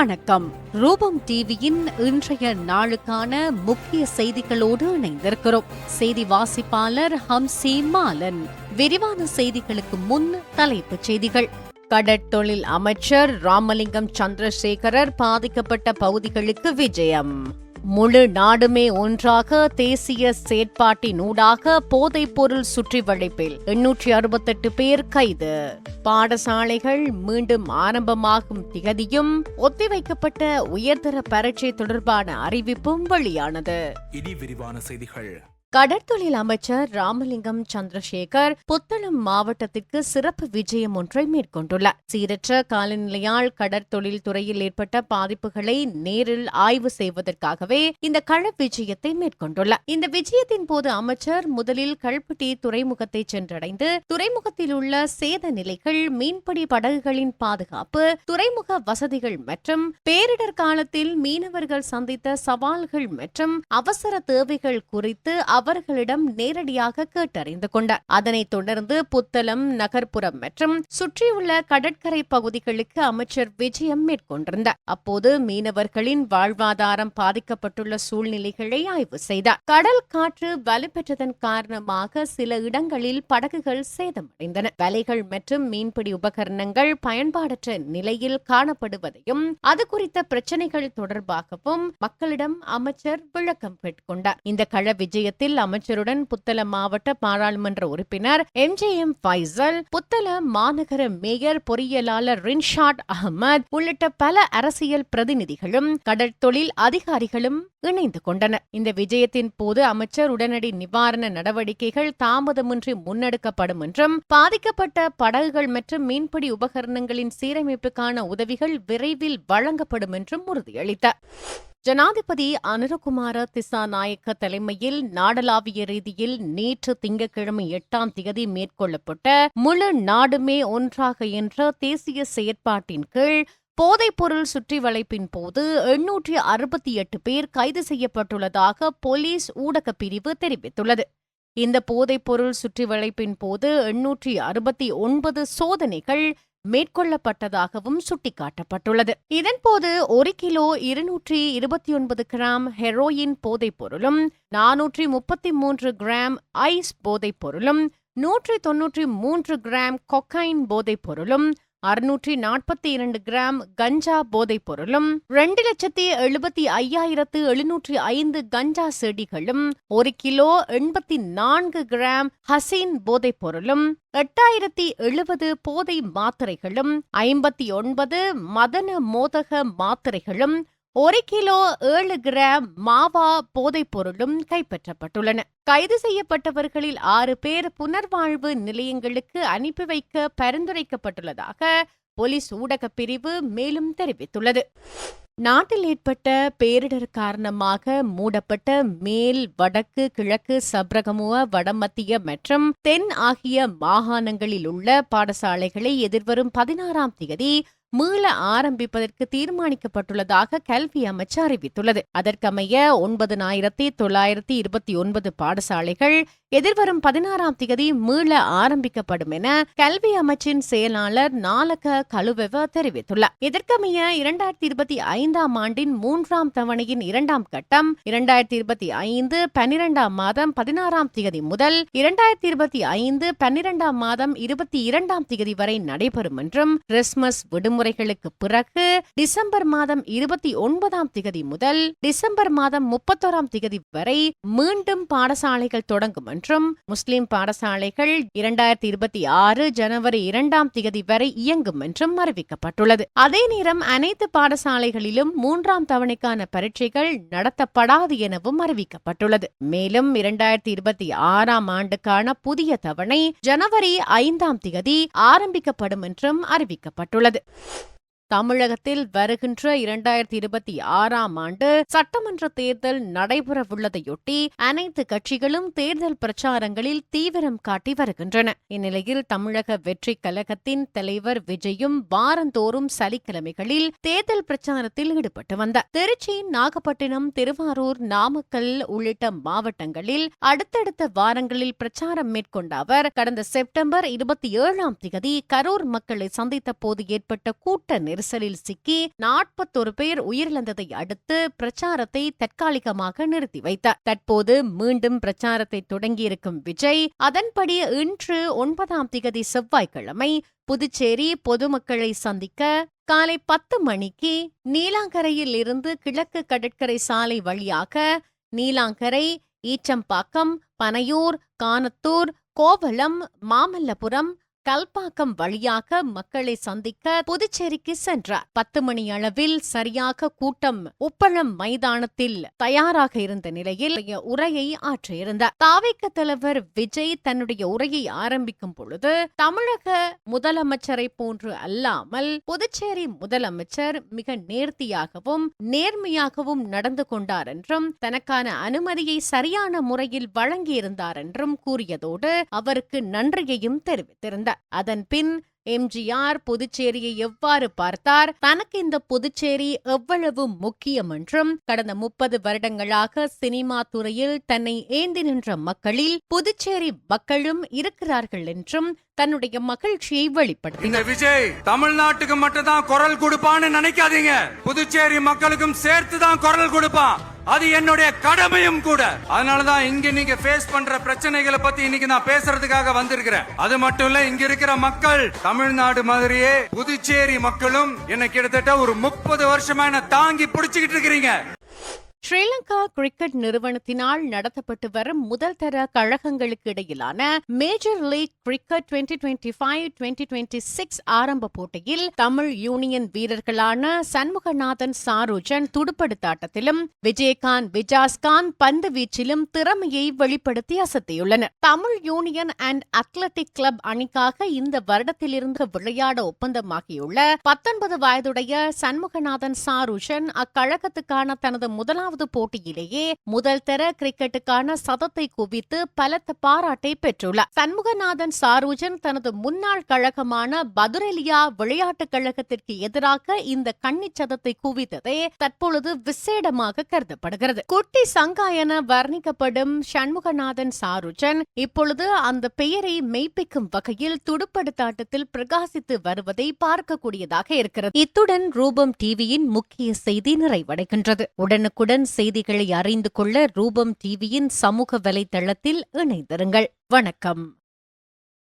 வணக்கம். ரூபம் டிவியின் இன்றைய நாளுக்கான முக்கிய செய்திகளோடு இணைந்திருக்கிறோம். செய்தி வாசிப்பாளர் ஹம்சி மாலன். விரிவான செய்திகளுக்கு முன் தலைப்புச் செய்திகள். கடற்தொழில் அமைச்சர் ராமலிங்கம் சந்திரசேகரர் பாதிக்கப்பட்ட பகுதிகளுக்கு விஜயம். முழு நாடுமே ஒன்றாக தேசிய செயற்பாட்டினூடாக போதைப் பொருள் சுற்றி வளைப்பில் எண்ணூற்றி அறுபத்தெட்டு பேர் கைது. பாடசாலைகள் மீண்டும் ஆரம்பமாகும் திகதியும் ஒத்திவைக்கப்பட்ட உயர்தர பரீட்சை தொடர்பான அறிவிப்பும் வெளியானது. இனி விரிவான செய்திகள். கடற்தொழில் அமைச்சர் ராமலிங்கம் சந்திரசேகர் புத்தளம் மாவட்டத்திற்கு சிறப்பு விஜயம் ஒன்றை மேற்கொண்டுள்ளார். சீரற்ற காலநிலையால் கடற்தொழில் துறையில் ஏற்பட்ட பாதிப்புகளை நேரில் ஆய்வு செய்வதற்காகவே இந்த கள விஜயத்தை மேற்கொண்டுள்ளார். இந்த விஜயத்தின் போது அமைச்சர் முதலில் கல்பட்டி துறைமுகத்தை சென்றடைந்து துறைமுகத்தில் உள்ள சேத நிலைகள் மீன்பிடி படகுகளின் பாதுகாப்பு துறைமுக வசதிகள் மற்றும் பேரிடர் காலத்தில் மீனவர்கள் சந்தித்த சவால்கள் மற்றும் அவசர தேவைகள் குறித்து அவர்களிடம் நேரடியாக கேட்டறிந்து கொண்டார். அதனைத் தொடர்ந்து புத்தளம் நகர்ப்புறம் மற்றும் சுற்றியுள்ள கடற்கரை பகுதிகளுக்கு அமைச்சர் விஜயம் மேற்கொண்டிருந்தார். அப்போது மீனவர்களின் வாழ்வாதாரம் பாதிக்கப்பட்டுள்ள சூழ்நிலைகளை ஆய்வு செய்தார். கடல் காற்று வலுப்பெற்றதன் காரணமாக சில இடங்களில் படகுகள் சேதமடைந்தன. வலைகள் மற்றும் மீன்பிடி உபகரணங்கள் பயன்பாடற்ற நிலையில் காணப்படுவதையும் அது குறித்த பிரச்சனைகள் தொடர்பாகவும் மக்களிடம் அமைச்சர் விளக்கம் பெற்றுக்கொண்டார் இந்த கள விஜயத்தில் அமைச்சருடன் புத்தள மாவட்ட பாராளுமன்ற உறுப்பினர் எம் ஜே எம் ஃபைசல் புத்தள மாநகர மேயர் பொறியியலாளர் ரின்ஷாட் அகமது உள்ளிட்ட பல அரசியல் பிரதிநிதிகளும் கடற்தொழில் அதிகாரிகளும் இணைந்து கொண்டனர். இந்த விஜயத்தின் போது அமைச்சர் உடனடி நிவாரண நடவடிக்கைகள் தாமதமின்றி முன்னெடுக்கப்படும் என்றும் பாதிக்கப்பட்ட படகுகள் மற்றும் மீன்பிடி உபகரணங்களின் சீரமைப்புக்கான உதவிகள் விரைவில் வழங்கப்படும் என்றும் உறுதியளித்தார். ஜனாதிபதி அனுரகுமார திசாநாயக்க தலைமையில் நாடளாவிய ரீதியில் நேற்று திங்கட்கிழமை எட்டாம் திகதி மேற்கொள்ளப்பட்ட முழு நாடுமே ஒன்றாக என்ற தேசிய செயற்பாட்டின் கீழ் போதைப்பொருள் சுற்றி வளைப்பின் போது எண்ணூற்றி அறுபத்தி எட்டு பேர் கைது செய்யப்பட்டுள்ளதாக போலீஸ் ஊடகப் பிரிவு தெரிவித்துள்ளது. இந்த போதைப்பொருள் சுற்றி வளைப்பின் போது எண்ணூற்றி அறுபத்தி ஒன்பது சோதனைகள் மேற்கொள்ளப்பட்டதாகவும் சுட்டிக்காட்டப்பட்டுள்ளது. இதன்போது ஒரு கிலோ இருநூற்றி இருபத்தி ஒன்பது கிராம் ஹெரோயின் போதைப் பொருளும் நானூற்றி முப்பத்தி மூன்று கிராம் ஐஸ் போதைப் பொருளும் நூற்றி தொன்னூற்றி மூன்று கிராம் கொக்கைன் போதைப் பொருளும் அறுநூற்றி நாற்பத்தி இரண்டு கிராம் கஞ்சா போதைப் பொருளும் ரெண்டு லட்சத்தி எழுபத்தி ஐயாயிரத்து எழுநூற்றி ஐந்து கஞ்சா செடிகளும் ஒரு கிலோ எண்பத்தி நான்கு கிராம் ஹசீன் போதைப் பொருளும் எட்டாயிரத்தி எழுபது போதை மாத்திரைகளும் ஐம்பத்தி ஒன்பது மதன மோதக மாத்திரைகளும் ஒரு கிலோ ஏழு கிராம் மாவா போதைப் பொருளும் கைப்பற்றப்பட்டுள்ளன. கைது செய்யப்பட்டவர்களில் ஆறு பேர் புனர்வாழ்வு நிலையங்களுக்கு அனுப்பி வைக்க பரிந்துரைக்கப்பட்டுள்ளதாக போலீஸ் ஊடகப் பிரிவு மேலும் தெரிவித்துள்ளது. நாட்டில் ஏற்பட்ட பேரிடர் காரணமாக மூடப்பட்ட மேல் வடக்கு கிழக்கு சப்ரகமுவ வடமத்திய மற்றும் தென் ஆகிய மாகாணங்களில் உள்ள பாடசாலைகளை எதிர்வரும் பதினாறாம் தேதி மீள ஆரம்பிப்பதற்கு தீர்மானிக்கப்பட்டுள்ளதாக கல்வி அமைச்சு அறிவித்துள்ளது. அதற்கமைய ஒன்பதனாயிரத்தி தொள்ளாயிரத்தி இருபத்தி ஒன்பது பாடசாலைகள் எதிர்வரும் பதினாறாம் தேதி மீள ஆரம்பிக்கப்படும் என கல்வி அமைச்சின் செயலாளர் நாலக கழுவெவ தெரிவித்துள்ளார். இதற்கமைய இரண்டாயிரத்தி இருபத்தி ஐந்தாம் ஆண்டின் மூன்றாம் தவணையின் இரண்டாம் கட்டம் இரண்டாயிரத்தி இருபத்தி ஐந்து பனிரெண்டாம் மாதம் பதினாறாம் தேதி முதல் இரண்டாயிரத்தி இருபத்தி ஐந்து பன்னிரெண்டாம் மாதம் இருபத்தி இரண்டாம் தேதி வரை நடைபெறும் என்றும் கிறிஸ்துமஸ் விடுமுறைகளுக்கு பிறகு டிசம்பர் மாதம் இருபத்தி ஒன்பதாம் திகதி முதல் டிசம்பர் மாதம் முப்பத்தோராம் திகதி வரை மீண்டும் பாடசாலைகள் தொடங்கும் என்றும் முஸ்லிம் பாடசாலைகள் இரண்டாயிரத்தி இருபத்தி ஆறு ஜனவரி இரண்டாம் திகதி வரை இயங்கும் என்றும் அறிவிக்கப்பட்டுள்ளது. அதே நேரம் அனைத்து பாடசாலைகளிலும் மூன்றாம் தவணைக்கான பரீட்சைகள் நடத்தப்படாது எனவும் அறிவிக்கப்பட்டுள்ளது. மேலும் இரண்டாயிரத்தி இருபத்தி ஆறாம் ஆண்டுக்கான புதிய தவணை ஜனவரி ஐந்தாம் திகதி ஆரம்பிக்கப்படும் என்றும் அறிவிக்கப்பட்டுள்ளது. தமிழகத்தில் வருகின்ற இரண்டாயிரத்தி இருபத்தி ஆறாம் ஆண்டு சட்டமன்ற தேர்தல் நடைபெறவுள்ளதையொட்டி அனைத்து கட்சிகளும் தேர்தல் பிரச்சாரங்களில் தீவிரம் காட்டி வருகின்றன. இந்நிலையில் தமிழக வெற்றி கழகத்தின் தலைவர் விஜயும் வாரந்தோறும் சனிக்கிழமைகளில் தேர்தல் பிரச்சாரத்தில் ஈடுபட்டு வந்தார். திருச்சி நாகப்பட்டினம் திருவாரூர் நாமக்கல் உள்ளிட்ட மாவட்டங்களில் அடுத்தடுத்த வாரங்களில் பிரச்சாரம் மேற்கொண்ட அவர் கடந்த செப்டம்பர் இருபத்தி ஏழாம் தேதி கரூர் மக்களை சந்தித்த போது ஏற்பட்ட கூட்ட நெரிசல் நெரிசலில் சிக்கி நாற்பத்தொரு பேர் உயிரிழந்ததை அடுத்து பிரச்சாரத்தை தற்காலிகமாக நிறுத்தி வைத்தார். தற்போது மீண்டும் பிரச்சாரத்தை தொடங்கியிருக்கும் விஜய் அதன்படி இன்று ஒன்பதாம் திகதி செவ்வாய்க்கிழமை புதுச்சேரி பொதுமக்களை சந்திக்க காலை பத்து மணிக்கு நீலாங்கரையில் இருந்து கிழக்கு கடற்கரை சாலை வழியாக நீலாங்கரை ஈச்சம்பாக்கம் பனையூர் கானத்தூர் கோவளம் மாமல்லபுரம் கல்பாக்கம் வழியாக மக்களை சந்திக்க புதுச்சேரிக்கு சென்றார். பத்து மணி அளவில் சரியாக கூட்டம் உப்பளம் மைதானத்தில் தயாராக இருந்த நிலையில் உரையை ஆற்றியிருந்தார். தாவிக்க தலைவர் விஜய் தன்னுடைய உரையை ஆரம்பிக்கும் பொழுது தமிழக முதலமைச்சரை போன்று அல்லாமல் புதுச்சேரி முதலமைச்சர் மிக நேர்த்தியாகவும் நேர்மையாகவும் நடந்து கொண்டார் என்றும் தனக்கான அனுமதியை சரியான முறையில் வழங்கியிருந்தார் என்றும் கூறியதோடு அவருக்கு நன்றியையும் தெரிவித்திருந்தார். அதன் பின் எம்ஜிஆர் புதுச்சேரியை எவ்வாறு பார்த்தார்? தனக்கு இந்த புதுச்சேரி எவ்வளவு முக்கியம் என்றும் கடந்த முப்பது வருடங்களாக சினிமா துறையில் தன்னை ஏந்தி நின்ற மக்களில் புதுச்சேரி மக்களும் இருக்கிறார்கள் என்றும் தன்னுடைய மகிழ்ச்சியை வெளிப்படுத்தி இந்த விஜய் தமிழ்நாட்டுக்கு மட்டும் தான் குரல் கொடுப்பான்னு நினைக்காதீங்க. புதுச்சேரி மக்களுக்கும் சேர்த்து தான் குரல் கொடுப்பான். அது என்னுடைய கடமையும் கூட. அதனாலதான் இங்க நீங்க ஃபேஸ் பண்ற பிரச்சனைகளை பத்தி இன்னைக்கு நான் பேசுறதுக்காக வந்திருக்கிறேன். அது மட்டும் இல்ல இங்க இருக்கிற மக்கள் தமிழ்நாடு மாதிரியே புதுச்சேரி மக்களும் என்ன கிட்டத்தட்ட ஒரு முப்பது வருஷமா என்ன தாங்கி பிடிச்சுக்கிட்டு இருக்கிறீங்க. ஸ்ரீலங்கா கிரிக்கெட் நிறுவனத்தினால் நடத்தப்பட்டு வரும் முதல் தர கழகங்களுக்கு இடையிலான major league cricket twenty twenty five twenty twenty six ஆரம்ப போட்டியில் தமிழ் யூனியன் வீரர்களான சண்முகநாதன் சாருஜன் துடுப்படுத்தாட்டத்திலும் விஜயகாந்த் விஜாஸ்காந்த் பந்து வீச்சிலும் திறமையை வெளிப்படுத்தி அசத்தியுள்ளனர். Tamil union and athletic club அணிக்காக இந்த வருடத்திலிருந்து விளையாட ஒப்பந்தமாகியுள்ள பத்தொன்பது வயதுடைய சண்முகநாதன் சாருஜன் அக்கழகத்துக்கான தனது முதலாம் முதலாவது போட்டியிலேயே முதல் தர கிரிக்கெட்டுக்கான சதத்தை குவித்து பலத்த பாராட்டை பெற்றுள்ளார். சண்முகநாதன் சாருஜன் தனது முன்னாள் கழகமான பதுரெலியா விளையாட்டுக் கழகத்திற்கு எதிராக இந்த கன்னிச் சதத்தை குவித்ததே தற்பொழுது விசேடமாக கருதப்படுகிறது. குட்டி சங்கா என வர்ணிக்கப்படும் சண்முகநாதன் சாருஜன் இப்பொழுது அந்த பெயரை மெய்ப்பிக்கும் வகையில் துடுப்படுத்தாட்டத்தில் பிரகாசித்து வருவதை பார்க்கக்கூடியதாக இருக்கிறது. இத்துடன் ரூபம் டிவியின் முக்கிய செய்தி நிறைவடைகின்றது. உடனுக்குடன் உடனுக்குடன் செய்திகளை அறிந்து கொள்ள ரூபம் டிவியின் சமூக வலைதளத்தில் இணைந்திருங்கள். வணக்கம்.